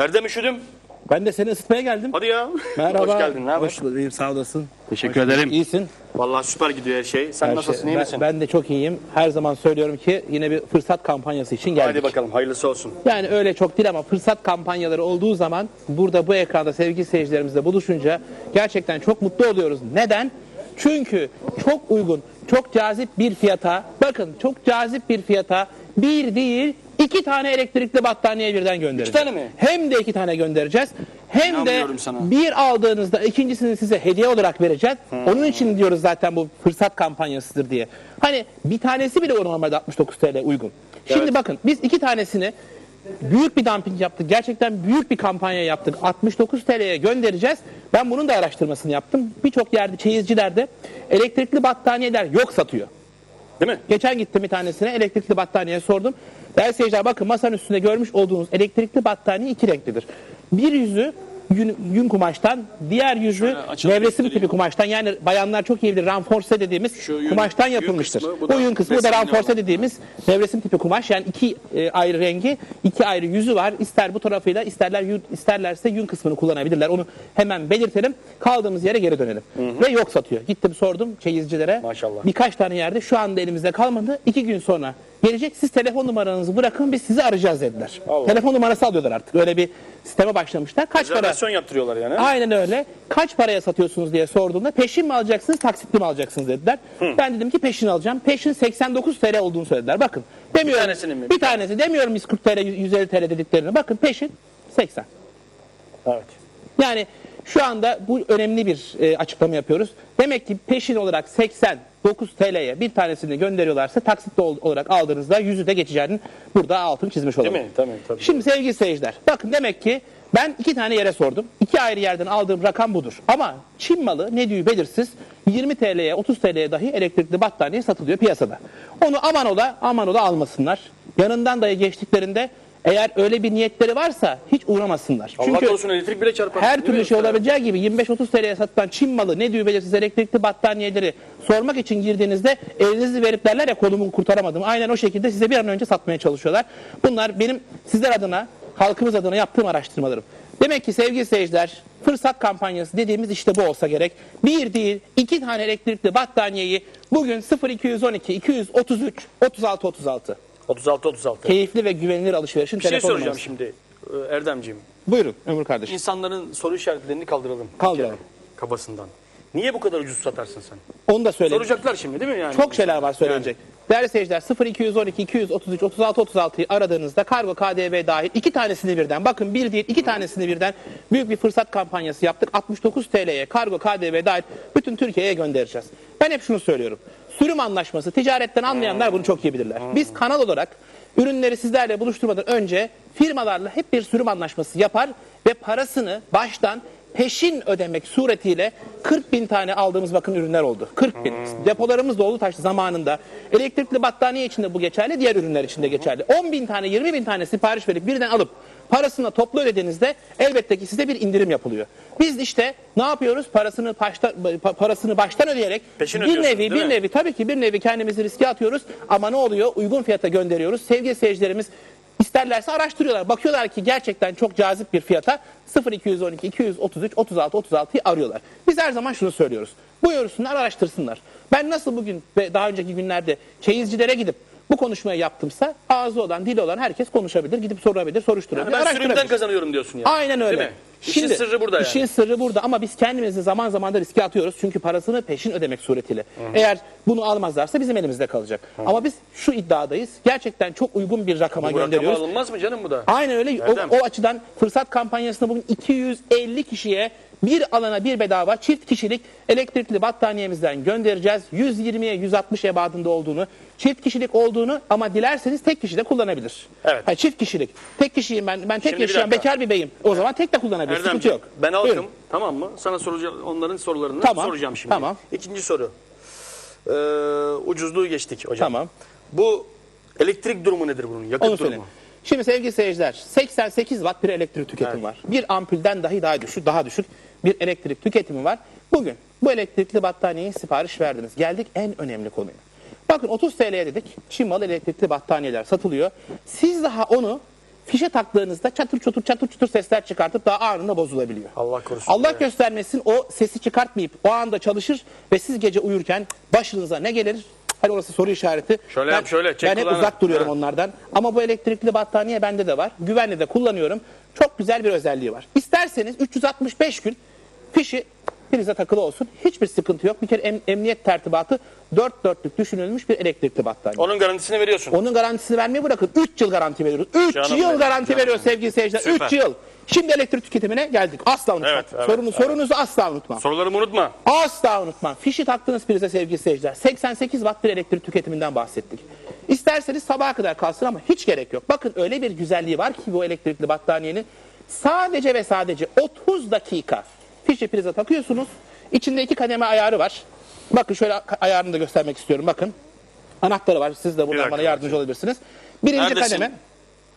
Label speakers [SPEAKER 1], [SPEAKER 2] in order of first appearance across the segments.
[SPEAKER 1] Erdem üşüdüm.
[SPEAKER 2] Ben de seni ısıtmaya geldim.
[SPEAKER 1] Hadi ya.
[SPEAKER 2] Merhaba.
[SPEAKER 1] Hoş geldin. Ne haber?
[SPEAKER 2] Hoş bulduk. Sağ olasın.
[SPEAKER 1] Teşekkür ederim.
[SPEAKER 2] İyisin.
[SPEAKER 1] Vallahi süper gidiyor her şey. Sen
[SPEAKER 2] Her
[SPEAKER 1] nasılsın?
[SPEAKER 2] şey-
[SPEAKER 1] iyi
[SPEAKER 2] ben,
[SPEAKER 1] misin?
[SPEAKER 2] ben de çok iyiyim. Her zaman söylüyorum ki yine bir fırsat kampanyası için geldik.
[SPEAKER 1] Hadi bakalım hayırlısı olsun.
[SPEAKER 2] Yani öyle çok değil ama fırsat kampanyaları olduğu zaman burada bu ekranda sevgili seyircilerimizle buluşunca gerçekten çok mutlu oluyoruz. Neden? Çünkü çok uygun, çok cazip bir fiyata, bakın çok cazip bir fiyata bir değil iki tane elektrikli battaniye birden göndereceğiz.
[SPEAKER 1] İki tane mi?
[SPEAKER 2] Hem de iki tane göndereceğiz. Hem de
[SPEAKER 1] sana.
[SPEAKER 2] bir aldığınızda ikincisini size hediye olarak vereceğiz. Onun için diyoruz zaten bu fırsat kampanyasıdır diye. Hani bir tanesi bile normalde 69 TL uygun. Şimdi
[SPEAKER 1] Evet.
[SPEAKER 2] bakın biz iki tanesini büyük bir dumping yaptık. Gerçekten büyük bir kampanya yaptık. 69 TL'ye göndereceğiz. Ben bunun da araştırmasını yaptım. Birçok yerde çeyizcilerde elektrikli battaniyeler yok satıyor.
[SPEAKER 1] Değil mi?
[SPEAKER 2] Geçen gittim bir tanesine elektrikli battaniye sordum. Değerli seyirciler bakın masanın üstünde görmüş olduğunuz elektrikli battaniye iki renklidir. Bir yüzü yün, yün kumaştan, diğer yüzü nevresim tipi kumaştan. Yani bayanlar çok iyi bilir renforce dediğimiz
[SPEAKER 1] Şu yün-
[SPEAKER 2] kumaştan
[SPEAKER 1] yün
[SPEAKER 2] yapılmıştır.
[SPEAKER 1] kısmı, bu
[SPEAKER 2] bu yün kısmı bu da
[SPEAKER 1] desenli
[SPEAKER 2] renforce
[SPEAKER 1] olan.
[SPEAKER 2] dediğimiz nevresim tipi kumaş. Yani iki e, ayrı rengi, iki ayrı yüzü var. İster bu tarafıyla isterler yün, isterlerse yün kısmını kullanabilirler. Onu hemen belirtelim. Kaldığımız yere geri dönelim. Ve yok satıyor. Gittim sordum çeyizcilere.
[SPEAKER 1] Maşallah.
[SPEAKER 2] Birkaç tane yerde şu anda elimizde kalmadı. İki gün sonra gelecek. Siz telefon numaranızı bırakın biz sizi arayacağız dediler.
[SPEAKER 1] Allah.
[SPEAKER 2] Telefon numarası alıyorlar artık. Öyle bir sisteme başlamışlar. Kaç para?
[SPEAKER 1] Rezervasyon yaptırıyorlar yani.
[SPEAKER 2] Aynen öyle. Kaç paraya satıyorsunuz diye sorduğumda peşin mi alacaksınız, taksitli mi alacaksınız dediler. Ben dedim ki peşin alacağım. Peşin 89 TL olduğunu söylediler. Bakın. Demiyorum.
[SPEAKER 1] Bir tanesinin mi?
[SPEAKER 2] Bir tanesi. Demiyorum 140 TL, 150 TL dediklerini. Bakın peşin 80.
[SPEAKER 1] Evet.
[SPEAKER 2] Yani şu anda bu önemli bir e, açıklama yapıyoruz. Demek ki peşin olarak 89 TL'ye bir tanesini gönderiyorlarsa taksitli ol- olarak aldığınızda yüzü de geçeceğinin burada altını çizmiş olalım.
[SPEAKER 1] Değil mi? Tabii, tabii.
[SPEAKER 2] Şimdi sevgili seyirciler bakın demek ki ben iki tane yere sordum. İki ayrı yerden aldığım rakam budur. Ama Çin malı ne diyor belirsiz 20 TL'ye 30 TL'ye dahi elektrikli battaniye satılıyor piyasada. Onu aman ola aman ola almasınlar. Yanından dahi geçtiklerinde eğer öyle bir niyetleri varsa hiç uğramasınlar.
[SPEAKER 1] Allah
[SPEAKER 2] Çünkü
[SPEAKER 1] korusun elektrik bile çarpar.
[SPEAKER 2] her türlü şey olabileceği gibi 25-30 TL'ye satılan Çin malı ne diyor belirsiz elektrikli battaniyeleri sormak için girdiğinizde elinizi verip derler ya kolumu kurtaramadım. Aynen o şekilde size bir an önce satmaya çalışıyorlar. Bunlar benim sizler adına, halkımız adına yaptığım araştırmalarım. Demek ki sevgili seyirciler fırsat kampanyası dediğimiz işte bu olsa gerek. Bir değil iki tane elektrikli battaniyeyi bugün 0212 233 36 36
[SPEAKER 1] 36 36.
[SPEAKER 2] keyifli ve güvenilir alışverişin
[SPEAKER 1] Bir şey
[SPEAKER 2] telefon
[SPEAKER 1] soracağım
[SPEAKER 2] numarası.
[SPEAKER 1] şimdi e, Erdemciğim.
[SPEAKER 2] Buyurun Ömür kardeşim.
[SPEAKER 1] İnsanların soru işaretlerini kaldıralım. bir
[SPEAKER 2] Kaldıralım.
[SPEAKER 1] kere Kafasından. Niye bu kadar ucuz satarsın sen?
[SPEAKER 2] Onu da söyleyeyim.
[SPEAKER 1] Soracaklar şimdi değil mi yani?
[SPEAKER 2] Çok şeyler var söylenecek. Değerli seyirciler 0212 233 36 36'yı aradığınızda kargo KDV dahil iki tanesini birden bakın bir değil iki tanesini birden büyük bir fırsat kampanyası yaptık. 69 TL'ye kargo KDV dahil bütün Türkiye'ye göndereceğiz. Ben hep şunu söylüyorum. Sürüm anlaşması ticaretten anlayanlar bunu çok iyi bilirler. Biz kanal olarak ürünleri sizlerle buluşturmadan önce firmalarla hep bir sürüm anlaşması yapar ve parasını baştan peşin ödemek suretiyle 40 bin tane aldığımız bakın ürünler oldu. 40 bin. Depolarımız dolu taştı zamanında. Elektrikli battaniye için de bu geçerli, diğer ürünler için de geçerli. 10 bin tane, 20 bin tane sipariş verip birden alıp parasını toplu ödediğinizde elbette ki size bir indirim yapılıyor. Biz işte ne yapıyoruz? Parasını başta, pa- parasını baştan ödeyerek
[SPEAKER 1] Peşin
[SPEAKER 2] bir nevi
[SPEAKER 1] değil
[SPEAKER 2] bir
[SPEAKER 1] mi?
[SPEAKER 2] nevi tabii ki bir nevi kendimizi riske atıyoruz ama ne oluyor? Uygun fiyata gönderiyoruz. Sevgili seyircilerimiz İsterlerse araştırıyorlar. Bakıyorlar ki gerçekten çok cazip bir fiyata 0212 233 36 36'yı arıyorlar. Biz her zaman şunu söylüyoruz. Buyursunlar araştırsınlar. Ben nasıl bugün ve daha önceki günlerde çeyizcilere gidip bu konuşmayı yaptımsa ağzı olan dili olan herkes konuşabilir. Gidip sorabilir, soruşturabilir,
[SPEAKER 1] ben
[SPEAKER 2] araştırabilir.
[SPEAKER 1] sürümden kazanıyorum diyorsun yani.
[SPEAKER 2] Aynen öyle.
[SPEAKER 1] Değil mi? İşin sırrı burada yani.
[SPEAKER 2] İşin sırrı burada ama biz kendimizi zaman zaman da riske atıyoruz. Çünkü parasını peşin ödemek suretiyle. Eğer bunu almazlarsa bizim elimizde kalacak. Ama biz şu iddiadayız. Gerçekten çok uygun bir rakama
[SPEAKER 1] Bu rakama
[SPEAKER 2] gönderiyoruz.
[SPEAKER 1] alınmaz mı canım bu da?
[SPEAKER 2] Aynen öyle. O,
[SPEAKER 1] Erdem.
[SPEAKER 2] o açıdan fırsat kampanyasında bugün 250 kişiye bir alana bir bedava çift kişilik elektrikli battaniyemizden göndereceğiz. 120'ye 160 ebadında olduğunu, çift kişilik olduğunu ama dilerseniz tek kişi de kullanabilir.
[SPEAKER 1] Evet.
[SPEAKER 2] Ha, çift kişilik. Tek kişiyim ben. Ben tek
[SPEAKER 1] Şimdi bir
[SPEAKER 2] yaşayan
[SPEAKER 1] dakika.
[SPEAKER 2] bekar bir beyim. O zaman tek de kullanabilir. Sıkıntı
[SPEAKER 1] Erdemciğim
[SPEAKER 2] yok.
[SPEAKER 1] ben halkım
[SPEAKER 2] Buyurun.
[SPEAKER 1] tamam mı? Sana soracağım onların sorularını
[SPEAKER 2] Tamam,
[SPEAKER 1] soracağım şimdi.
[SPEAKER 2] tamam.
[SPEAKER 1] İkinci soru. Ee, ucuzluğu geçtik hocam.
[SPEAKER 2] Tamam.
[SPEAKER 1] Bu elektrik durumu nedir bunun? Yakıt
[SPEAKER 2] Onu
[SPEAKER 1] durumu.
[SPEAKER 2] söyleyeyim. Şimdi sevgili seyirciler 88 watt bir elektrik tüketimi
[SPEAKER 1] Evet.
[SPEAKER 2] var. Bir ampulden dahi daha düşük, daha düşük bir elektrik tüketimi var. Bugün bu elektrikli battaniyeyi sipariş verdiniz. Geldik en önemli konuya. Bakın 30 TL'ye dedik Çin malı elektrikli battaniyeler satılıyor. Siz daha onu fişe taktığınızda çatır çutur çatır çutur sesler çıkartıp daha anında bozulabiliyor.
[SPEAKER 1] Allah korusun.
[SPEAKER 2] Allah göstermesin o sesi çıkartmayıp o anda çalışır ve siz gece uyurken başınıza ne gelir? Hani orası soru işareti.
[SPEAKER 1] Şöyle
[SPEAKER 2] ben,
[SPEAKER 1] yap, şöyle, çek
[SPEAKER 2] Ben hep
[SPEAKER 1] kulağını.
[SPEAKER 2] uzak duruyorum
[SPEAKER 1] Ha.
[SPEAKER 2] onlardan. Ama bu elektrikli battaniye bende de var. Güvenli de kullanıyorum. Çok güzel bir özelliği var. İsterseniz 365 gün fişi prize takılı olsun. Hiçbir sıkıntı yok. Bir kere em- emniyet tertibatı dört dörtlük düşünülmüş bir elektrikli battaniye.
[SPEAKER 1] Onun garantisini veriyorsun.
[SPEAKER 2] Onun garantisini vermeyi bırakın. 3 yıl garanti veriyoruz. 3
[SPEAKER 1] Canım
[SPEAKER 2] yıl
[SPEAKER 1] benim,
[SPEAKER 2] garanti
[SPEAKER 1] canım
[SPEAKER 2] veriyoruz
[SPEAKER 1] benim.
[SPEAKER 2] sevgili seyirciler.
[SPEAKER 1] Süper.
[SPEAKER 2] 3 yıl. Şimdi elektrik tüketimine geldik. Asla unutmam.
[SPEAKER 1] Evet, evet,
[SPEAKER 2] Sorunu, Sorunuzu asla unutmam.
[SPEAKER 1] Sorularımı unutma.
[SPEAKER 2] Asla unutmam. Fişi taktığınız prize sevgili seyirciler. 88 watt bir elektrik tüketiminden bahsettik. İsterseniz sabaha kadar kalsın ama hiç gerek yok. Bakın öyle bir güzelliği var ki bu elektrikli battaniyenin sadece ve sadece 30 dakika fişi prize takıyorsunuz. İçinde iki kademe ayarı var. Bakın şöyle ayarını da göstermek istiyorum. Bakın anahtarı var. Siz de buradan bana yardımcı olabilirsiniz. Birinci
[SPEAKER 1] Neredesin?
[SPEAKER 2] kademe,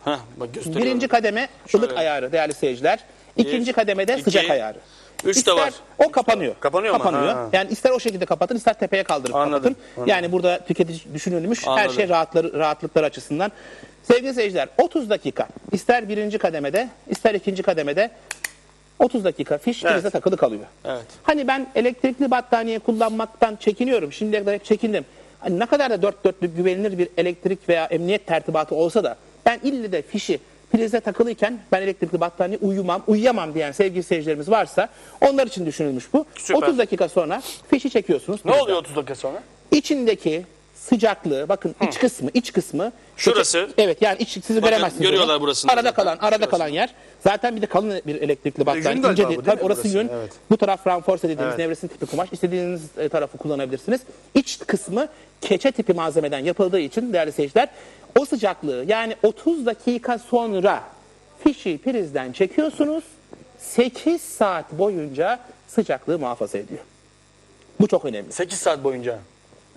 [SPEAKER 1] Bak gösteriyorum.
[SPEAKER 2] birinci kademe ılık ayarı değerli seyirciler. İkinci kademede
[SPEAKER 1] iki,
[SPEAKER 2] sıcak ayarı.
[SPEAKER 1] üç de
[SPEAKER 2] İster
[SPEAKER 1] var.
[SPEAKER 2] O kapanıyor.
[SPEAKER 1] Kapanıyor mu?
[SPEAKER 2] Kapanıyor.
[SPEAKER 1] Ha.
[SPEAKER 2] Yani ister o şekilde kapatın, ister tepeye kaldırıp
[SPEAKER 1] Anladım,
[SPEAKER 2] kapatın.
[SPEAKER 1] anladım.
[SPEAKER 2] Yani burada tüketici düşünülmüş her
[SPEAKER 1] Anladım.
[SPEAKER 2] şey rahatları, rahatlıklar açısından. Sevgili seyirciler 30 dakika ister birinci kademede ister ikinci kademede 30 dakika fiş
[SPEAKER 1] Evet.
[SPEAKER 2] takılı kalıyor.
[SPEAKER 1] Evet.
[SPEAKER 2] Hani ben elektrikli battaniye kullanmaktan çekiniyorum. Şimdiye kadar hep çekindim. Hani ne kadar da dört dörtlük güvenilir bir elektrik veya emniyet tertibatı olsa da ben ille de fişi prize takılıyken ben elektrikli battaniye uyumam, uyuyamam diyen sevgili seyircilerimiz varsa onlar için düşünülmüş bu.
[SPEAKER 1] Süper.
[SPEAKER 2] 30 dakika sonra fişi çekiyorsunuz.
[SPEAKER 1] Ne
[SPEAKER 2] prizden.
[SPEAKER 1] oluyor 30 dakika sonra?
[SPEAKER 2] İçindeki sıcaklığı bakın iç kısmı iç kısmı
[SPEAKER 1] Şurası.
[SPEAKER 2] evet yani iç sizi
[SPEAKER 1] Bakın,
[SPEAKER 2] göremezsiniz
[SPEAKER 1] görüyorlar burasını
[SPEAKER 2] arada
[SPEAKER 1] zaten.
[SPEAKER 2] kalan arada
[SPEAKER 1] Şurası.
[SPEAKER 2] kalan yer zaten bir de kalın bir elektrikli battaniye
[SPEAKER 1] yün galiba
[SPEAKER 2] ince
[SPEAKER 1] bu
[SPEAKER 2] değil.
[SPEAKER 1] değil
[SPEAKER 2] Tabii
[SPEAKER 1] mi
[SPEAKER 2] orası
[SPEAKER 1] burası?
[SPEAKER 2] yün
[SPEAKER 1] Evet.
[SPEAKER 2] bu taraf ramforse dediğimiz
[SPEAKER 1] Evet.
[SPEAKER 2] nevresim tipi kumaş istediğiniz e, tarafı kullanabilirsiniz iç kısmı keçe tipi malzemeden yapıldığı için değerli seyirciler o sıcaklığı yani 30 dakika sonra fişi prizden çekiyorsunuz 8 saat boyunca sıcaklığı muhafaza ediyor. Bu çok önemli.
[SPEAKER 1] 8 saat boyunca.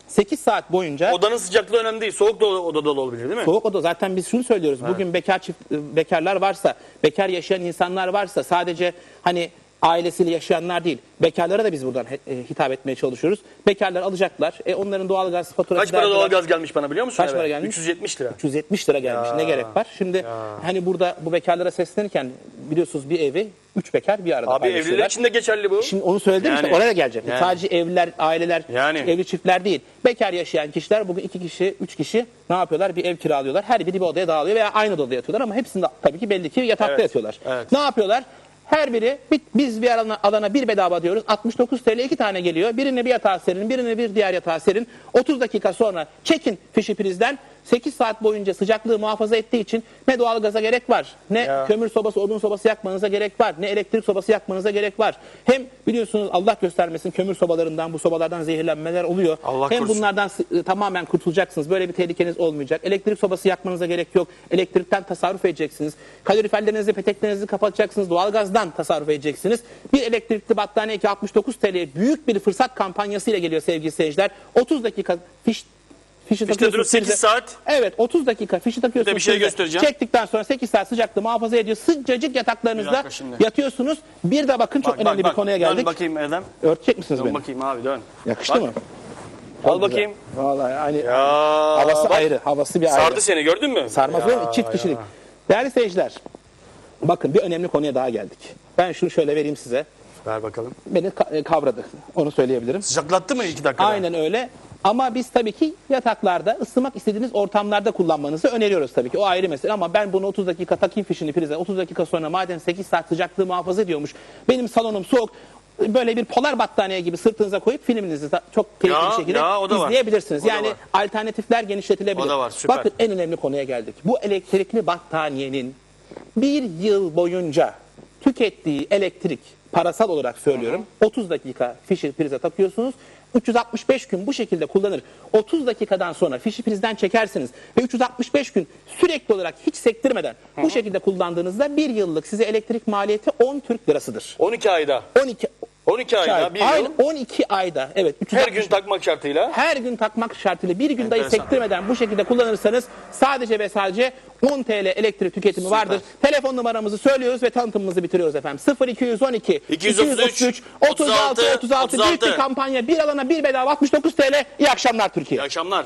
[SPEAKER 2] 8 saat boyunca
[SPEAKER 1] Odanın sıcaklığı önemli değil. Soğuk da odada olabilir değil mi?
[SPEAKER 2] Soğuk oda zaten biz şunu söylüyoruz. Bugün bekar çift bekarlar varsa, bekar yaşayan insanlar varsa sadece hani ailesiyle yaşayanlar değil. Bekarlara da biz buradan he- e, hitap etmeye çalışıyoruz. Bekarlar alacaklar. E, onların doğalgaz faturası
[SPEAKER 1] Kaç para
[SPEAKER 2] derdiler.
[SPEAKER 1] doğalgaz gelmiş bana biliyor musun?
[SPEAKER 2] Kaç
[SPEAKER 1] eve?
[SPEAKER 2] para gelmiş?
[SPEAKER 1] 370 lira.
[SPEAKER 2] 370 lira gelmiş. Ne gerek var? Şimdi hani burada bu bekarlara seslenirken biliyorsunuz bir evi 3 bekar bir arada
[SPEAKER 1] Abi
[SPEAKER 2] paylaşıyorlar.
[SPEAKER 1] evliler için de geçerli bu.
[SPEAKER 2] Şimdi onu söyledim
[SPEAKER 1] Yani,
[SPEAKER 2] işte oraya gelecek.
[SPEAKER 1] yani.
[SPEAKER 2] Sadece evliler, aileler,
[SPEAKER 1] Yani.
[SPEAKER 2] evli çiftler değil. Bekar yaşayan kişiler bugün iki kişi, üç kişi ne yapıyorlar? Bir ev kiralıyorlar. Her biri bir odaya dağılıyor veya aynı odada yatıyorlar ama hepsinde tabii ki belli ki yatakta
[SPEAKER 1] Evet,
[SPEAKER 2] yatıyorlar.
[SPEAKER 1] evet.
[SPEAKER 2] Ne yapıyorlar? Her biri bir- biz bir alana, alana bir bedava diyoruz. 69 TL iki tane geliyor. Birine bir yatağı serin, birine bir diğer yatağı serin. 30 dakika sonra çekin fişi prizden. 8 saat boyunca sıcaklığı muhafaza ettiği için ne doğalgaza gerek var, ne
[SPEAKER 1] Ya.
[SPEAKER 2] kömür sobası, odun sobası yakmanıza gerek var, ne elektrik sobası yakmanıza gerek var. Hem biliyorsunuz Allah göstermesin kömür sobalarından, bu sobalardan zehirlenmeler oluyor.
[SPEAKER 1] Allah
[SPEAKER 2] Hem
[SPEAKER 1] korusun.
[SPEAKER 2] bunlardan e, tamamen kurtulacaksınız. Böyle bir tehlikeniz olmayacak. Elektrik sobası yakmanıza gerek yok. Elektrikten tasarruf edeceksiniz. Kaloriferlerinizi, peteklerinizi kapatacaksınız. Doğalgazdan tasarruf edeceksiniz. Bir elektrikli battaniye ki 69 TL büyük bir fırsat kampanyası ile geliyor sevgili seyirciler. 30 dakika fiş Fişi
[SPEAKER 1] İşte
[SPEAKER 2] takıyorsunuz
[SPEAKER 1] dur 8
[SPEAKER 2] prize.
[SPEAKER 1] saat.
[SPEAKER 2] Evet 30 dakika fişi takıyorsunuz.
[SPEAKER 1] Bir bir şey göstereceğim.
[SPEAKER 2] Çektikten sonra 8 saat sıcaklığı muhafaza ediyor. Sıcacık yataklarınızda yatıyorsunuz. Bir de bakın çok
[SPEAKER 1] Bak,
[SPEAKER 2] önemli
[SPEAKER 1] bak,
[SPEAKER 2] bir konuya
[SPEAKER 1] Dön
[SPEAKER 2] geldik.
[SPEAKER 1] bakayım Erdem.
[SPEAKER 2] Örtecek misiniz
[SPEAKER 1] Dön
[SPEAKER 2] beni?
[SPEAKER 1] bakayım abi dön.
[SPEAKER 2] Yakıştı
[SPEAKER 1] Bak.
[SPEAKER 2] mı?
[SPEAKER 1] Al
[SPEAKER 2] Çok
[SPEAKER 1] bakayım.
[SPEAKER 2] güzel. Vallahi hani
[SPEAKER 1] Ya,
[SPEAKER 2] havası
[SPEAKER 1] bak.
[SPEAKER 2] ayrı, havası bir ayrı.
[SPEAKER 1] Sardı seni gördün mü?
[SPEAKER 2] Sarmaz olur mu? Çift kişilik. Değerli seyirciler, bakın bir önemli konuya daha geldik. Ben şunu şöyle vereyim size.
[SPEAKER 1] Ver bakalım.
[SPEAKER 2] Beni e, kavradı. Onu söyleyebilirim.
[SPEAKER 1] Sıcaklattı mı 2 dakikada?
[SPEAKER 2] Aynen öyle. Ama biz tabii ki yataklarda ısınmak istediğiniz ortamlarda kullanmanızı öneriyoruz tabii ki. O ayrı mesele ama ben bunu 30 dakika takayım fişini prize. 30 dakika sonra madem 8 saat sıcaklığı muhafaza ediyormuş. Benim salonum soğuk. Böyle bir polar battaniye gibi sırtınıza koyup filminizi da çok keyifli
[SPEAKER 1] Ya,
[SPEAKER 2] bir şekilde
[SPEAKER 1] ya, o da var.
[SPEAKER 2] izleyebilirsiniz.
[SPEAKER 1] O da
[SPEAKER 2] yani
[SPEAKER 1] var.
[SPEAKER 2] alternatifler genişletilebilir.
[SPEAKER 1] O da var, süper.
[SPEAKER 2] Bakın en önemli konuya geldik. Bu elektrikli battaniyenin bir yıl boyunca tükettiği elektrik parasal olarak söylüyorum 30 dakika fişi prize takıyorsunuz 365 gün bu şekilde kullanır. 30 dakikadan sonra fişi prizden çekersiniz ve 365 gün sürekli olarak hiç sektirmeden bu şekilde kullandığınızda bir yıllık size elektrik maliyeti 10 Türk lirasıdır.
[SPEAKER 1] 12 ayda.
[SPEAKER 2] 12
[SPEAKER 1] 12 ayda bir
[SPEAKER 2] Aynen,
[SPEAKER 1] yıl.
[SPEAKER 2] 12 ayda evet.
[SPEAKER 1] Her
[SPEAKER 2] 360
[SPEAKER 1] gün takmak şartıyla.
[SPEAKER 2] her gün takmak şartıyla bir gün dahi
[SPEAKER 1] Enteresan.
[SPEAKER 2] sektirmeden bu şekilde kullanırsanız sadece ve sadece 10 TL elektrik tüketimi vardır. Telefon numaramızı söylüyoruz ve tanıtımımızı bitiriyoruz efendim. 0212
[SPEAKER 1] 233
[SPEAKER 2] 36 36 büyük bir
[SPEAKER 1] 36.
[SPEAKER 2] kampanya. Bir alana bir bedava 69 TL. İyi akşamlar Türkiye.
[SPEAKER 1] İyi akşamlar.